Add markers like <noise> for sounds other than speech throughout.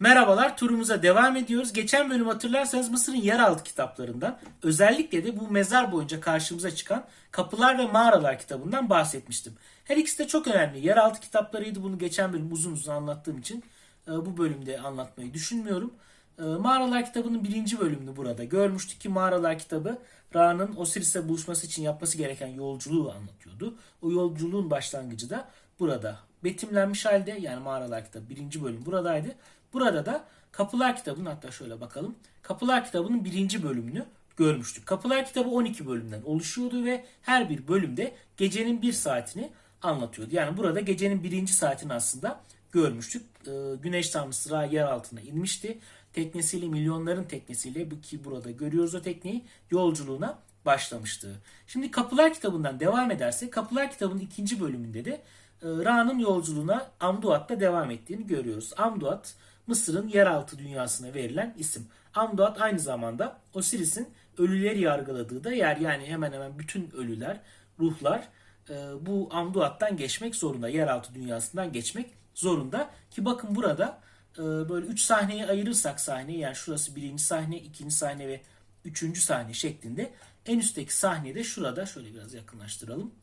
Merhabalar turumuza devam ediyoruz. Geçen bölüm hatırlarsanız Mısır'ın yeraltı kitaplarından özellikle de bu mezar boyunca karşımıza çıkan Kapılar ve Mağaralar kitabından bahsetmiştim. Her ikisi de çok önemli. Yeraltı kitaplarıydı. Bunu geçen bölüm uzun uzun anlattığım için e, bu bölümde anlatmayı düşünmüyorum. E, Mağaralar kitabının birinci bölümünü burada görmüştük ki Mağaralar kitabı Ra'nın Osiris'le buluşması için yapması gereken yolculuğu anlatıyordu. O yolculuğun başlangıcı da burada betimlenmiş halde yani Mağaralar kitabı birinci bölüm buradaydı. Burada da Kapılar kitabının hatta şöyle bakalım. Kapılar kitabının birinci bölümünü görmüştük. Kapılar kitabı 12 bölümden oluşuyordu ve her bir bölümde gecenin bir saatini anlatıyordu. Yani burada gecenin birinci saatini aslında görmüştük. Ee, Güneş tanrısı Ra yer altına inmişti. Teknesiyle milyonların teknesiyle ki burada görüyoruz o tekneyi yolculuğuna başlamıştı. Şimdi Kapılar kitabından devam ederse Kapılar kitabının ikinci bölümünde de Ra'nın yolculuğuna Amduat'ta devam ettiğini görüyoruz. Amduat Mısır'ın yeraltı dünyasına verilen isim. Amduat aynı zamanda Osiris'in ölüleri yargıladığı da yer. Yani hemen hemen bütün ölüler, ruhlar e, bu Amduat'tan geçmek zorunda. Yeraltı dünyasından geçmek zorunda. Ki bakın burada e, böyle üç sahneyi ayırırsak sahneyi yani şurası birinci sahne, ikinci sahne ve üçüncü sahne şeklinde en üstteki sahnede şurada şöyle biraz yakınlaştıralım.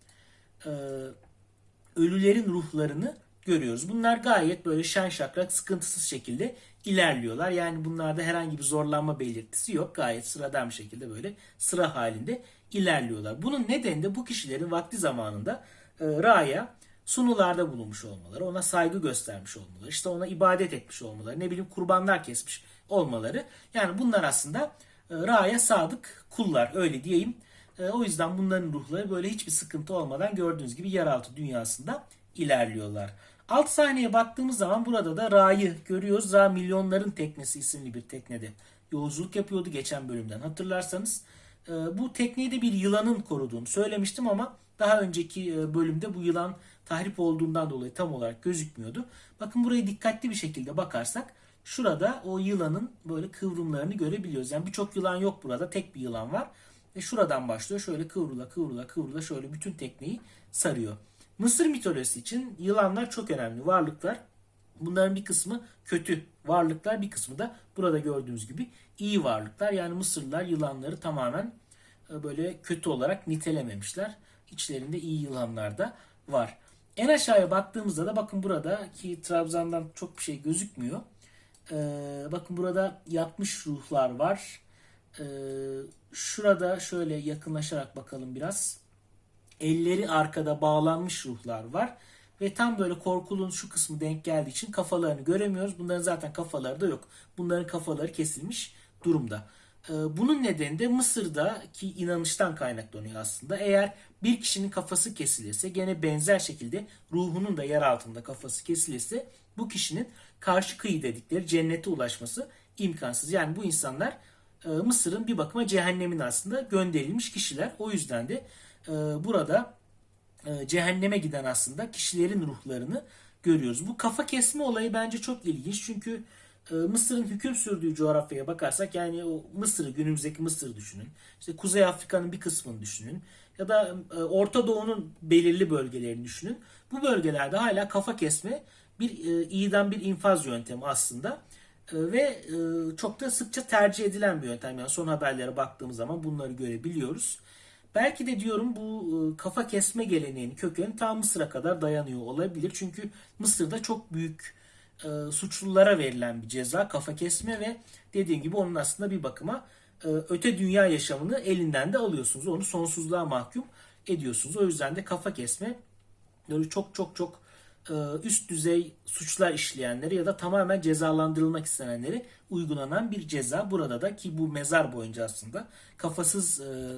E, ölülerin ruhlarını görüyoruz. Bunlar gayet böyle şen şakrak sıkıntısız şekilde ilerliyorlar. Yani bunlarda herhangi bir zorlanma belirtisi yok. Gayet sıradan bir şekilde böyle sıra halinde ilerliyorlar. Bunun nedeni de bu kişilerin vakti zamanında e, Ra'ya sunularda bulunmuş olmaları, ona saygı göstermiş olmaları, işte ona ibadet etmiş olmaları, ne bileyim kurbanlar kesmiş olmaları. Yani bunlar aslında e, Ra'ya sadık kullar öyle diyeyim. E, o yüzden bunların ruhları böyle hiçbir sıkıntı olmadan gördüğünüz gibi yeraltı dünyasında ilerliyorlar. Alt sahneye baktığımız zaman burada da Ra'yı görüyoruz. Ra Milyonların Teknesi isimli bir teknede yolculuk yapıyordu geçen bölümden hatırlarsanız. E, bu tekneyi de bir yılanın koruduğunu söylemiştim ama daha önceki e, bölümde bu yılan tahrip olduğundan dolayı tam olarak gözükmüyordu. Bakın buraya dikkatli bir şekilde bakarsak şurada o yılanın böyle kıvrımlarını görebiliyoruz. Yani birçok yılan yok burada. Tek bir yılan var. Ve şuradan başlıyor. Şöyle kıvrıla kıvrıla kıvrıla şöyle bütün tekneyi sarıyor. Mısır mitolojisi için yılanlar çok önemli varlıklar. Bunların bir kısmı kötü varlıklar, bir kısmı da burada gördüğünüz gibi iyi varlıklar. Yani Mısırlılar yılanları tamamen e, böyle kötü olarak nitelememişler. İçlerinde iyi yılanlar da var. En aşağıya baktığımızda da bakın burada ki Trabzon'dan çok bir şey gözükmüyor. Ee, bakın burada yatmış ruhlar var. Ee, şurada şöyle yakınlaşarak bakalım biraz. Elleri arkada bağlanmış ruhlar var. Ve tam böyle korkulun şu kısmı denk geldiği için kafalarını göremiyoruz. Bunların zaten kafaları da yok. Bunların kafaları kesilmiş durumda. Ee, bunun nedeni de Mısır'daki inanıştan kaynaklanıyor aslında. Eğer bir kişinin kafası kesilirse gene benzer şekilde ruhunun da yer altında kafası kesilirse bu kişinin karşı kıyı dedikleri cennete ulaşması imkansız. Yani bu insanlar Mısır'ın bir bakıma cehennemin aslında gönderilmiş kişiler. O yüzden de e, burada e, cehenneme giden aslında kişilerin ruhlarını görüyoruz. Bu kafa kesme olayı bence çok ilginç. Çünkü e, Mısır'ın hüküm sürdüğü coğrafyaya bakarsak yani o Mısır'ı günümüzdeki Mısır düşünün. İşte Kuzey Afrika'nın bir kısmını düşünün. Ya da e, Orta Doğu'nun belirli bölgelerini düşünün. Bu bölgelerde hala kafa kesme bir e, idam bir infaz yöntemi aslında. E, ve e, çok da sıkça tercih edilen bir yöntem. Yani son haberlere baktığımız zaman bunları görebiliyoruz. Belki de diyorum bu e, kafa kesme geleneğinin kökeni ta Mısır'a kadar dayanıyor olabilir. Çünkü Mısır'da çok büyük suçlulara verilen bir ceza kafa kesme ve dediğim gibi onun aslında bir bakıma öte dünya yaşamını elinden de alıyorsunuz. Onu sonsuzluğa mahkum ediyorsunuz. O yüzden de kafa kesme böyle çok çok çok üst düzey suçlar işleyenleri ya da tamamen cezalandırılmak istenenleri uygulanan bir ceza. Burada da ki bu mezar boyunca aslında kafasız e,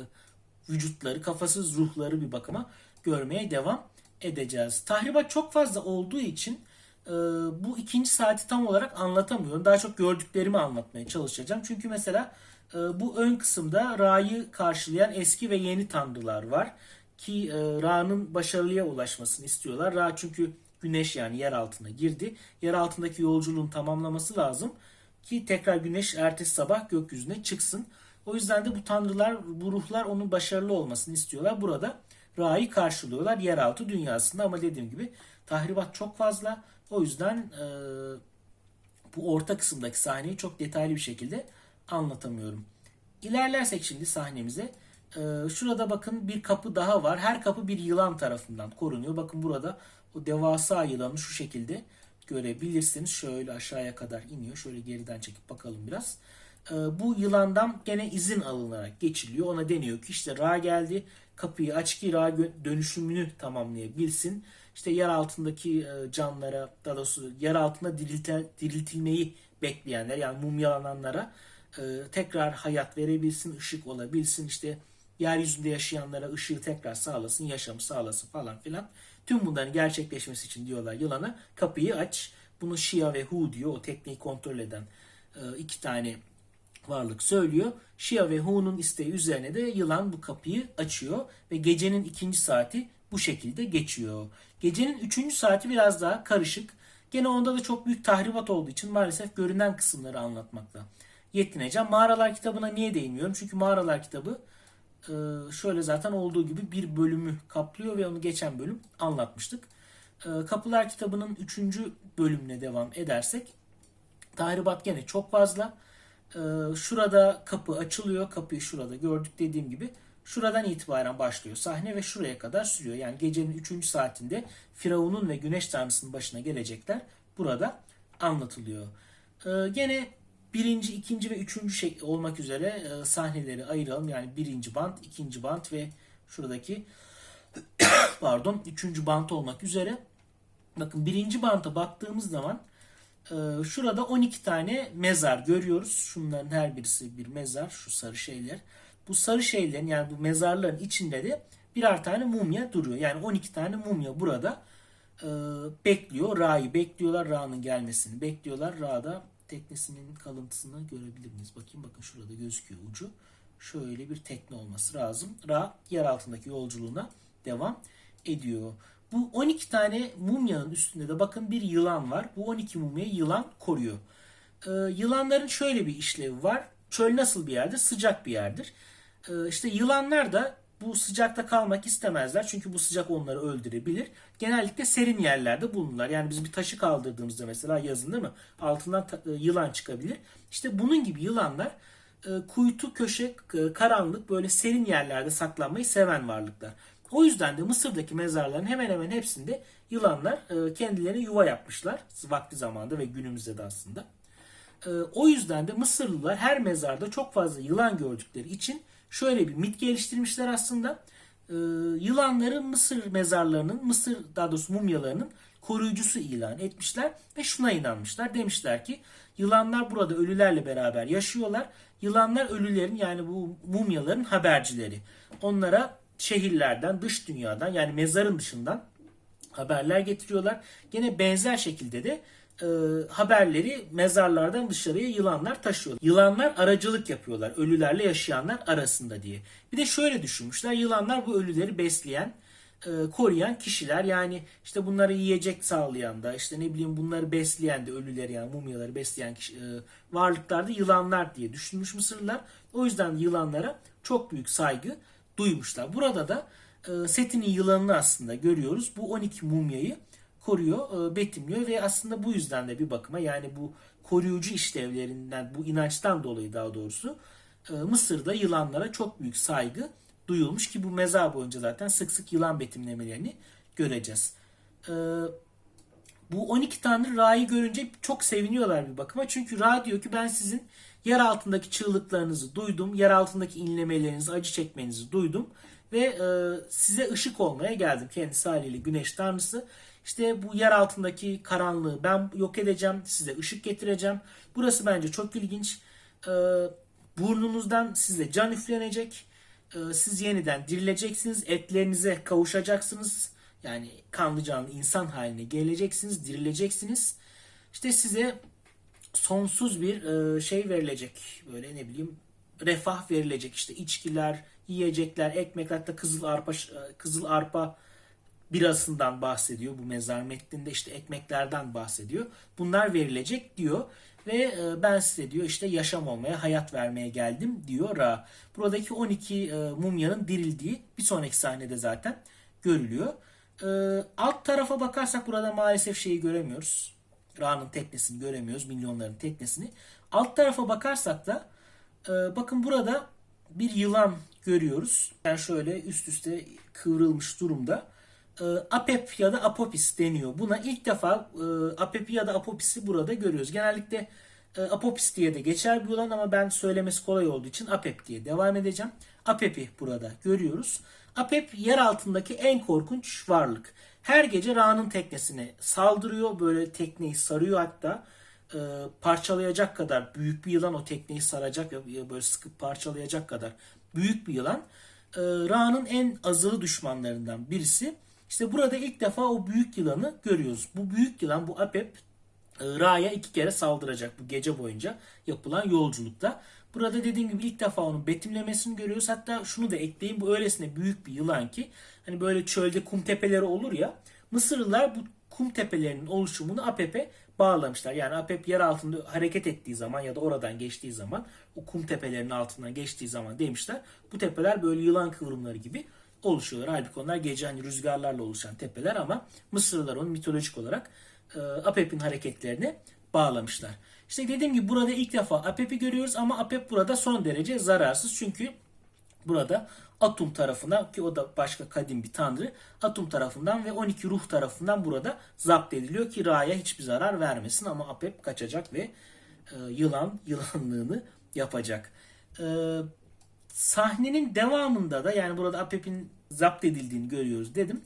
vücutları, kafasız ruhları bir bakıma görmeye devam edeceğiz. Tahribat çok fazla olduğu için e, bu ikinci saati tam olarak anlatamıyorum. Daha çok gördüklerimi anlatmaya çalışacağım. Çünkü mesela e, bu ön kısımda Ra'yı karşılayan eski ve yeni tanrılar var. Ki e, Ra'nın başarılıya ulaşmasını istiyorlar. Ra çünkü güneş yani yer altına girdi. Yer altındaki yolculuğun tamamlaması lazım. Ki tekrar güneş ertesi sabah gökyüzüne çıksın. O yüzden de bu tanrılar, bu ruhlar onun başarılı olmasını istiyorlar. Burada Ra'yı karşılıyorlar yeraltı dünyasında ama dediğim gibi tahribat çok fazla. O yüzden e, bu orta kısımdaki sahneyi çok detaylı bir şekilde anlatamıyorum. İlerlersek şimdi sahnemize. Ee, şurada bakın bir kapı daha var. Her kapı bir yılan tarafından korunuyor. Bakın burada o devasa yılanı şu şekilde görebilirsiniz. Şöyle aşağıya kadar iniyor. Şöyle geriden çekip bakalım biraz. Ee, bu yılandan gene izin alınarak geçiliyor. Ona deniyor ki işte Ra geldi. Kapıyı aç ki Ra dönüşümünü tamamlayabilsin. İşte yer altındaki e, canlara, daha doğrusu yer altında dirilte, diriltilmeyi bekleyenler yani mumyalananlara e, tekrar hayat verebilsin, ışık olabilsin. İşte yeryüzünde yaşayanlara ışığı tekrar sağlasın, yaşamı sağlasın falan filan. Tüm bunların gerçekleşmesi için diyorlar yılana kapıyı aç. Bunu Shia ve Hu diyor o tekniği kontrol eden e, iki tane varlık söylüyor. Shia ve Hu'nun isteği üzerine de yılan bu kapıyı açıyor ve gecenin ikinci saati bu şekilde geçiyor. Gecenin üçüncü saati biraz daha karışık. Gene onda da çok büyük tahribat olduğu için maalesef görünen kısımları anlatmakla yetineceğim. Mağaralar kitabına niye değinmiyorum? Çünkü Mağaralar kitabı şöyle zaten olduğu gibi bir bölümü kaplıyor ve onu geçen bölüm anlatmıştık. E, Kapılar kitabının üçüncü bölümüne devam edersek tahribat gene çok fazla. Ee, şurada kapı açılıyor. Kapıyı şurada gördük dediğim gibi. Şuradan itibaren başlıyor sahne ve şuraya kadar sürüyor. Yani gecenin 3. saatinde Firavun'un ve Güneş Tanrısı'nın başına gelecekler burada anlatılıyor. Gene birinci, ikinci ve üçüncü şey olmak üzere e, sahneleri ayıralım. Yani birinci bant, ikinci bant ve şuradaki <coughs> pardon üçüncü bant olmak üzere. Bakın birinci banta baktığımız zaman ee, şurada 12 tane mezar görüyoruz. Şunların her birisi bir mezar. Şu sarı şeyler. Bu sarı şeylerin yani bu mezarların içinde de birer tane mumya duruyor. Yani 12 tane mumya burada e, bekliyor. Ra'yı bekliyorlar. Ra'nın gelmesini bekliyorlar. Ra'da teknesinin kalıntısını görebilir miyiz? Bakayım bakın şurada gözüküyor ucu. Şöyle bir tekne olması lazım. Ra yer altındaki yolculuğuna devam ediyor. Bu 12 tane mumyanın üstünde de bakın bir yılan var. Bu 12 mumyayı yılan koruyor. Ee, yılanların şöyle bir işlevi var. Çöl nasıl bir yerdir? Sıcak bir yerdir. Ee, işte yılanlar da bu sıcakta kalmak istemezler. Çünkü bu sıcak onları öldürebilir. Genellikle serin yerlerde bulunurlar. Yani biz bir taşı kaldırdığımızda mesela yazın değil mi? Altından e, yılan çıkabilir. İşte bunun gibi yılanlar e, kuytu, köşe, e, karanlık böyle serin yerlerde saklanmayı seven varlıklar. O yüzden de Mısır'daki mezarların hemen hemen hepsinde yılanlar kendilerine yuva yapmışlar. Vakti zamanında ve günümüzde de aslında. O yüzden de Mısırlılar her mezarda çok fazla yılan gördükleri için şöyle bir mit geliştirmişler aslında. E, Yılanları Mısır mezarlarının, Mısır daha doğrusu mumyalarının koruyucusu ilan etmişler ve şuna inanmışlar. Demişler ki yılanlar burada ölülerle beraber yaşıyorlar. Yılanlar ölülerin yani bu mumyaların habercileri. Onlara şehirlerden, dış dünyadan yani mezarın dışından haberler getiriyorlar. Gene benzer şekilde de e, haberleri mezarlardan dışarıya yılanlar taşıyor. Yılanlar aracılık yapıyorlar ölülerle yaşayanlar arasında diye. Bir de şöyle düşünmüşler yılanlar bu ölüleri besleyen, e, koruyan kişiler yani işte bunları yiyecek sağlayan da işte ne bileyim bunları besleyen de ölüleri yani mumyaları besleyen kişi, e, varlıklar da yılanlar diye düşünmüş Mısırlılar. O yüzden yılanlara çok büyük saygı duymuşlar. Burada da e, Seti'nin yılanını aslında görüyoruz. Bu 12 mumyayı koruyor, e, betimliyor ve aslında bu yüzden de bir bakıma yani bu koruyucu işlevlerinden, bu inançtan dolayı daha doğrusu e, Mısır'da yılanlara çok büyük saygı duyulmuş ki bu mezar boyunca zaten sık sık yılan betimlemelerini göreceğiz. E, bu 12 tanrı Ra'yı görünce çok seviniyorlar bir bakıma. Çünkü Ra diyor ki ben sizin yer altındaki çığlıklarınızı duydum. Yer altındaki inlemelerinizi, acı çekmenizi duydum. Ve size ışık olmaya geldim. Kendisi haliyle güneş tanrısı. İşte bu yer altındaki karanlığı ben yok edeceğim. Size ışık getireceğim. Burası bence çok ilginç. E, burnunuzdan size can üflenecek. E, siz yeniden dirileceksiniz. Etlerinize kavuşacaksınız. Yani kanlı canlı insan haline geleceksiniz, dirileceksiniz. İşte size sonsuz bir e, şey verilecek. Böyle ne bileyim refah verilecek. İşte içkiler, yiyecekler, ekmek hatta kızıl arpa e, kızıl arpa birasından bahsediyor bu mezar metninde işte ekmeklerden bahsediyor. Bunlar verilecek diyor ve e, ben size diyor işte yaşam olmaya, hayat vermeye geldim diyor Ra. Buradaki 12 e, mumyanın dirildiği bir sonraki sahnede zaten görülüyor. E, alt tarafa bakarsak burada maalesef şeyi göremiyoruz. Ra'nın teknesini göremiyoruz. Milyonların teknesini. Alt tarafa bakarsak da bakın burada bir yılan görüyoruz. Yani şöyle üst üste kıvrılmış durumda. E, Apep ya da Apopis deniyor. Buna ilk defa e, Apep'i ya da Apopis'i burada görüyoruz. Genellikle e, Apopis diye de geçer bir yılan ama ben söylemesi kolay olduğu için Apep diye devam edeceğim. Apep'i burada görüyoruz. Apep yer altındaki en korkunç varlık. Her gece Ra'nın teknesine saldırıyor. Böyle tekneyi sarıyor hatta. E, parçalayacak kadar büyük bir yılan o tekneyi saracak böyle sıkıp parçalayacak kadar büyük bir yılan. E, Ra'nın en azılı düşmanlarından birisi. İşte burada ilk defa o büyük yılanı görüyoruz. Bu büyük yılan bu Apep e, Ra'ya iki kere saldıracak bu gece boyunca yapılan yolculukta. Burada dediğim gibi ilk defa onun betimlemesini görüyoruz. Hatta şunu da ekleyeyim bu öylesine büyük bir yılan ki hani böyle çölde kum tepeleri olur ya Mısırlılar bu kum tepelerinin oluşumunu Apep'e bağlamışlar. Yani Apep yer altında hareket ettiği zaman ya da oradan geçtiği zaman o kum tepelerinin altından geçtiği zaman demişler. Bu tepeler böyle yılan kıvrımları gibi oluşuyorlar. Halbuki onlar gece hani rüzgarlarla oluşan tepeler ama Mısırlılar onu mitolojik olarak e, Apep'in hareketlerini bağlamışlar. İşte dediğim gibi burada ilk defa Apep'i görüyoruz ama Apep burada son derece zararsız. Çünkü burada Atum tarafından ki o da başka kadim bir tanrı Atum tarafından ve 12 ruh tarafından burada zapt ediliyor ki Ra'ya hiçbir zarar vermesin ama Apep kaçacak ve e, yılan yılanlığını yapacak. E, sahnenin devamında da yani burada Apep'in zapt edildiğini görüyoruz dedim.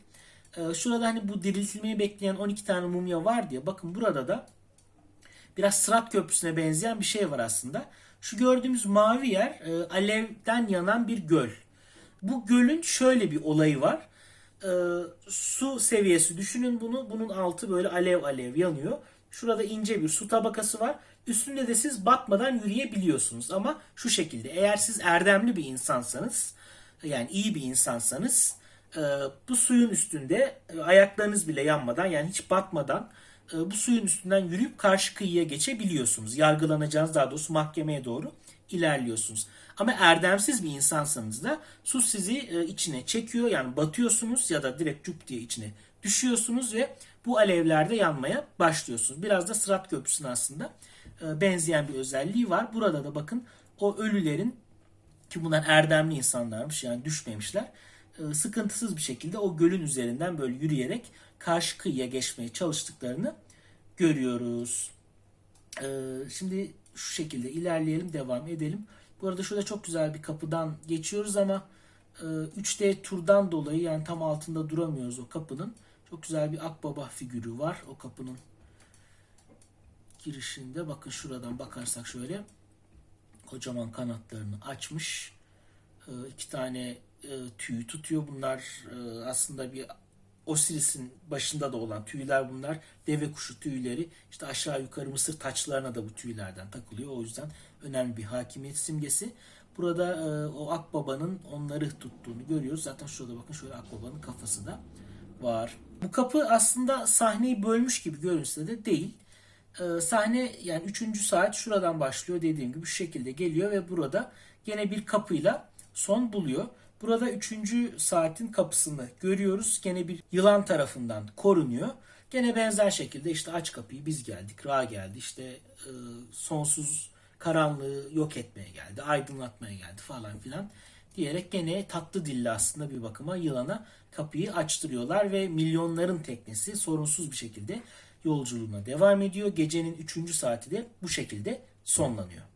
E, şurada hani bu diriltilmeyi bekleyen 12 tane mumya var diye bakın burada da biraz Sırat Köprüsü'ne benzeyen bir şey var aslında. Şu gördüğümüz mavi yer e, alevden yanan bir göl. Bu gölün şöyle bir olayı var. E, su seviyesi düşünün bunu. Bunun altı böyle alev alev yanıyor. Şurada ince bir su tabakası var. Üstünde de siz batmadan yürüyebiliyorsunuz. Ama şu şekilde eğer siz erdemli bir insansanız yani iyi bir insansanız e, bu suyun üstünde e, ayaklarınız bile yanmadan yani hiç batmadan e, bu suyun üstünden yürüyüp karşı kıyıya geçebiliyorsunuz. Yargılanacağınız daha doğrusu mahkemeye doğru ilerliyorsunuz. Ama erdemsiz bir insansanız da su sizi içine çekiyor. Yani batıyorsunuz ya da direkt cüp diye içine düşüyorsunuz ve bu alevlerde yanmaya başlıyorsunuz. Biraz da Sırat Köprüsü'ne aslında e, benzeyen bir özelliği var. Burada da bakın o ölülerin ki bunlar erdemli insanlarmış yani düşmemişler. E, sıkıntısız bir şekilde o gölün üzerinden böyle yürüyerek karşı kıyıya geçmeye çalıştıklarını görüyoruz. E, şimdi şu şekilde ilerleyelim, devam edelim. Bu arada şurada çok güzel bir kapıdan geçiyoruz ama 3D turdan dolayı yani tam altında duramıyoruz o kapının. Çok güzel bir akbaba figürü var o kapının girişinde. Bakın şuradan bakarsak şöyle kocaman kanatlarını açmış. iki tane e, tüy tutuyor. Bunlar e, aslında bir Osiris'in başında da olan tüyler bunlar. Deve kuşu tüyleri. İşte aşağı yukarı Mısır taçlarına da bu tüylerden takılıyor. O yüzden önemli bir hakimiyet simgesi. Burada e, o akbabanın onları tuttuğunu görüyoruz. Zaten şurada bakın şöyle akbabanın kafası da var. Bu kapı aslında sahneyi bölmüş gibi görünse de değil. E, sahne yani 3. saat şuradan başlıyor dediğim gibi şu şekilde geliyor ve burada gene bir kapıyla son buluyor. Burada 3. saatin kapısını görüyoruz. Gene bir yılan tarafından korunuyor. Gene benzer şekilde işte aç kapıyı biz geldik, Ra geldi. İşte e, sonsuz karanlığı yok etmeye geldi, aydınlatmaya geldi falan filan diyerek gene tatlı dilli aslında bir bakıma yılana kapıyı açtırıyorlar ve milyonların teknesi sorunsuz bir şekilde yolculuğuna devam ediyor. Gecenin 3. saati de bu şekilde sonlanıyor.